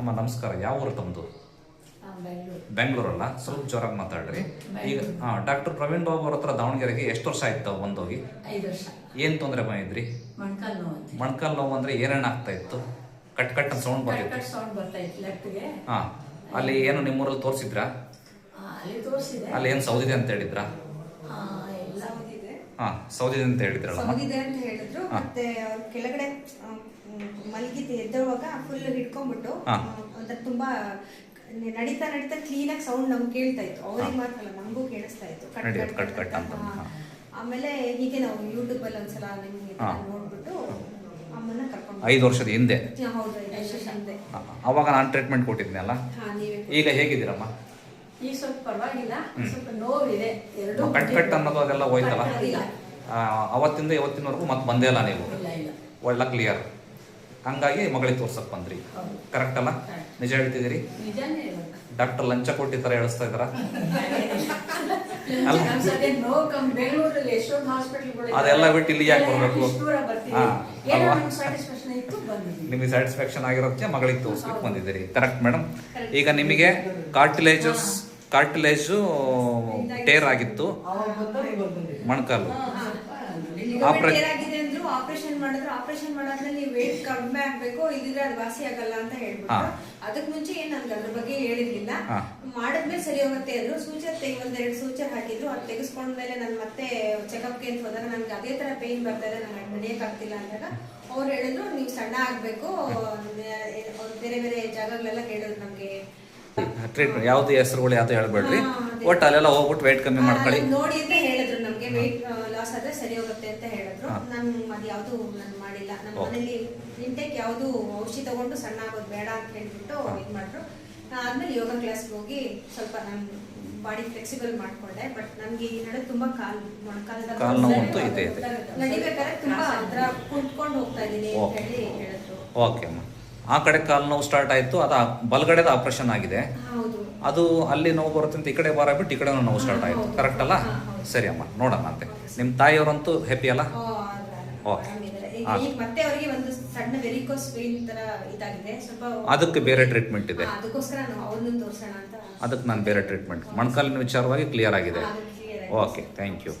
ಅಮ್ಮ ನಮಸ್ಕಾರ. ಯಾವ ಊರು ತಮ್ಮದು ಬೆಂಗಳೂರಲ್ಲ? ಸ್ವಲ್ಪ ಜ್ವರಾಗಿ ಮಾತಾಡ್ರಿ. ಈಗ ಹಾಂ ಡಾಕ್ಟರ್ ಪ್ರವೀಣ್ ಬಾಬು ಅವ್ರ ಹತ್ರ ದಾವಣಗೆರೆಗೆ ಎಷ್ಟು ವರ್ಷ ಆಯ್ತು ತಾವು ಬಂದೋಗಿ? ಏನ್ ತೊಂದರೆ ಬಂದಿದ್ರಿ? ಮೊಣಕಾಲು ನೋವು ಅಂದರೆ ಏನೇನು ಆಗ್ತಾ ಇತ್ತು? ಕಟ್ ಕಟ್ ಸೌಂಡ್ ಬರ್ತಿತ್ತು. ಹಾಂ. ಅಲ್ಲಿ ಏನು ನಿಮ್ಮೂರಲ್ಲಿ ತೋರಿಸಿದ್ರಾ? ಅಲ್ಲಿ ಏನು ಸೌದಿದೆ ಅಂತ ಹೇಳಿದ್ರಾ? ಹಾಂ ಸೌದಿದೆ ಅಂತ ಹೇಳಿದ್ರಲ್ಲ. ಸೌದಿದೆ ಅಂತ ಹೇಳಿದ್ರು ಮತ್ತೆ ಅವ್ರು ಕೆಳಗಡೆ ಮಲಗಿದ್ದು ಎದ್ದೋವಾಗ ಫುಲ್ ಹಿಡ್ಕೊಂಡ್ಬಿಟ್ಟು ಅಂದ್ರೆ ತುಂಬಾ ನಡೀತಾ ನಡೀತಾ ಕ್ಲೀನ್ ಆಗಿ ಸೌಂಡ್ ನಮ್ಗೆ ಕೇಳ್ತಾ ಇತ್ತು. ಅವ್ರಿಗೆ ಮಾತ್ರ ಅಲ್ಲ ನಮಗೂ ಕೇಳಿಸ್ತಾ ಇತ್ತು. ಕಟ್ ಕಟ್ ಅಂತ. ಆಮೇಲೆ ಹೀಗೆ ನಾವು ಯೂಟ್ಯೂಬ್ ಅಲ್ಲಿ ಒಂದ್ಸಲ ನಿಮ್ಗೆ ನೋಡ್ಬಿಟ್ಟು ಅಮ್ಮನ ಕರ್ಕೊಂಡು ಐದು ವರ್ಷದ ಹಿಂದೆ. ಹೌದು ಅವಾಗ ನಾನು ಟ್ರೀಟ್ಮೆಂಟ್ ಕೊಟ್ಟಿದ್ನಲ್ಲ? ಈಗ ಹೇಗಿದ್ದೀರಮ್ಮ? ಈಗ ಸ್ವಲ್ಪ ಪರವಾಗಿಲ್ಲ ಸ್ವಲ್ಪ ನೋವಿದೆ. ಎರಡು ಕಟ್ ಕಟ್ ಅನ್ನೋದು ಅದೆಲ್ಲ ಹೋಯ್ತಲ್ಲ? ಅವತ್ತಿಂದ ಇವತ್ತಿನವರೆಗೂ ಮತ್ತೆ ಬಂದೇ ಇಲ್ಲ ನೀವು. ಒಳ್ಳೆ ಕ್ಲಿಯರ್ ಹಂಗಾಗಿ ಮಗಳಿಗೆ ತೋರ್ಸಕ್ ಬಂದ್ರಿ. ಕರೆಕ್ಟ್ ಅಲ್ಲ. ನಿಜ ಹೇಳ್ತಿದ್ದೀರಿ? ಡಾಕ್ಟರ್ ಲಂಚ ಕೊಟ್ಟಿ ತರ ಹೇಳಿಸ್ತಾ ಇದಾರ ಅದೆಲ್ಲ ಬಿಟ್ಟು ಇಲ್ಲಿ ಯಾಕೆ ಬರ್ಬೇಕು? ನಿಮಗೆ ಸ್ಯಾಟಿಸ್ಫ್ಯಾಕ್ಷನ್ ಆಗಿರೋದಕ್ಕೆ ಮಗಳಿಗೆ ತೋರಿಸ್ಲಿಕ್ಕೆ ಬಂದಿದ್ದೀರಿ. ಕರೆಕ್ಟ್ ಮೇಡಮ್ ಈಗ ನಿಮಗೆ ಕಾರ್ಟಿಲೇಜಸ್ ಕಾರ್ಟಿಲೇಜು ಟೇರ್ ಆಗಿತ್ತು. ಮೊಣಕಾಲು. ಆಪರೇಷನ್ ಮಾಡಿದ್ರು ಆಪರೇಷನ್ ಮಾಡಾದ್ಮೇಲೆ ನೀವು ವೇಟ್ ಕಡಿಮೆ ಆಗ್ಬೇಕು ಇದ್ರೆ ಅದು ವಾಸಿ ಆಗಲ್ಲ ಅಂತ. ಹೇಳ್ಬಿಟ್ಟು ಅದಕ್ ಮುಂಚೆ ಏನ್ ನನ್ಗೆ ಅದ್ರ ಬಗ್ಗೆ ಹೇಳಿರ್ಲಿಲ್ಲ. ಮಾಡಿದ್ಮೇಲೆ ಸರಿ ಹೋಗುತ್ತೆ ಅಂದ್ರು. ಸೂಚರ್ ತೆಗಿ ಒಂದೆರಡು ಸೂಚರ್ ಹಾಕಿದ್ರು. ಅದು ತೆಗೆಸ್ಕೊಂಡ್ಮೇಲೆ ನಾನು ಮತ್ತೆ ಚೆಕಪ್ಗೆ ಅಂತ ಹೋದಾಗ ನನ್ಗೆ ಅದೇ ತರ ಪೇನ್ ಬರ್ತಾ ಇದೆ. ನಂಗೆ ನಡೆಯಕ್ ಆಗ್ತಿಲ್ಲ ಅಂದಾಗ ಅವ್ರು ಹೇಳಿದ್ರು ನೀವು ಸಣ್ಣ ಆಗ್ಬೇಕು. ಬೇರೆ ಬೇರೆ ಜಾಗಗಳೆಲ್ಲ ಕೇಳಿದ್ರು ನಮ್ಗೆ. ಟ್ರೀಟ್ಮೆಂಟ್ ಯಾವ್ದು ಹೆಸರುಗಳು ಯಾವ್ದು ಹೇಳ್ಬೇಡ್ರಿ. ಒಟ್ಟು ಅಲ್ಲೆಲ್ಲ ಹೋಗ್ಬಿಟ್ಟು ವೆಯ್ಟ್ ಕಮ್ಮಿ ಮಾಡ್ಕೊಳ್ಳಿ. ನೋಡಿ ಅಂತ ಹೇಳಿದ್ರು ನಮಗೆ ವೇಟ್ ಲಾಸ್ ಆದ್ರೆ ಸರಿ ಹೋಗುತ್ತೆ ಅಂತ ಹೇಳಿದ್ರು. ನಾನು ಅದು ಯಾವ್ದು ನಾನು ಮಾಡಿಲ್ಲ. ನಮ್ಮ. ಮನೇಲಿ ಇಂಟೆಕ್ ಯಾವ್ದು ಔಷಧಿ ತಗೊಂಡು ಸಣ್ಣ ಆಗೋದು ಬೇಡ ಅಂತ ಹೇಳ್ಬಿಟ್ಟು. ಇದು ಮಾಡಿದ್ರು ಆದ್ಮೇಲೆ ಯೋಗ ಕ್ಲಾಸ್ ಹೋಗಿ ಸ್ವಲ್ಪ ನಾನು ಬಾಡಿ ಫ್ಲೆಕ್ಸಿಬಲ್ ಮಾಡ್ಕೊಂಡೆ. ಬಟ್ ನಮ್ಗೆ ಈ ನಡೆ ತುಂಬಾ ಕಾಲ್ ಮೊಣಕಾಲದ ಕಾಲ್ ನೋವು ಅಂತೂ ಇದೆ ಇದೆ. ನಡಿಬೇಕಾದ್ರೆ ತುಂಬಾ ಹತ್ರ ಕುಂತ್ಕೊಂಡು ಹೋಗ್ತಾ ಇದೀನಿ ಅಂತ ಹೇಳಿ ಹೇಳಿದ್ರು. ಓಕೆ ಅಮ್ಮ. ಆ ಕಡೆ ಕಾಲು ನೋವು ಸ್ಟಾರ್ಟ್ ಆಯ್ತು ಅದು ಬಲಗಡೆದ ಆಪರೇಷನ್ ಆಗಿದೆ. ಅದು ಅಲ್ಲಿ ನೋವು ಬರುತ್ತೆ ಅಂತ ಈ ಕಡೆ ಬಾರ ಬಿಟ್ಟು ಈ ಕಡೆ ನೋವು ಸ್ಟಾರ್ಟ್ ಆಯಿತು. ಕರೆಕ್ಟ್ ಅಲ್ಲ? ಸರಿ ಅಮ್ಮ ನೋಡೋಣ ಅಂತೆ. ನಿಮ್ಮ ತಾಯಿಯವರಂತೂ ಹ್ಯಾಪಿ ಅಲ್ಲ? ಓಕೆ. ಅದಕ್ಕೆ ಬೇರೆ ಟ್ರೀಟ್ಮೆಂಟ್ ಇದೆ. ಅದಕ್ಕೆ ನಾನು ಬೇರೆ ಟ್ರೀಟ್ಮೆಂಟ್ ಮೊಣಕಾಲಿನ ವಿಚಾರವಾಗಿ ಕ್ಲಿಯರ್ ಆಗಿದೆ. Okay thank you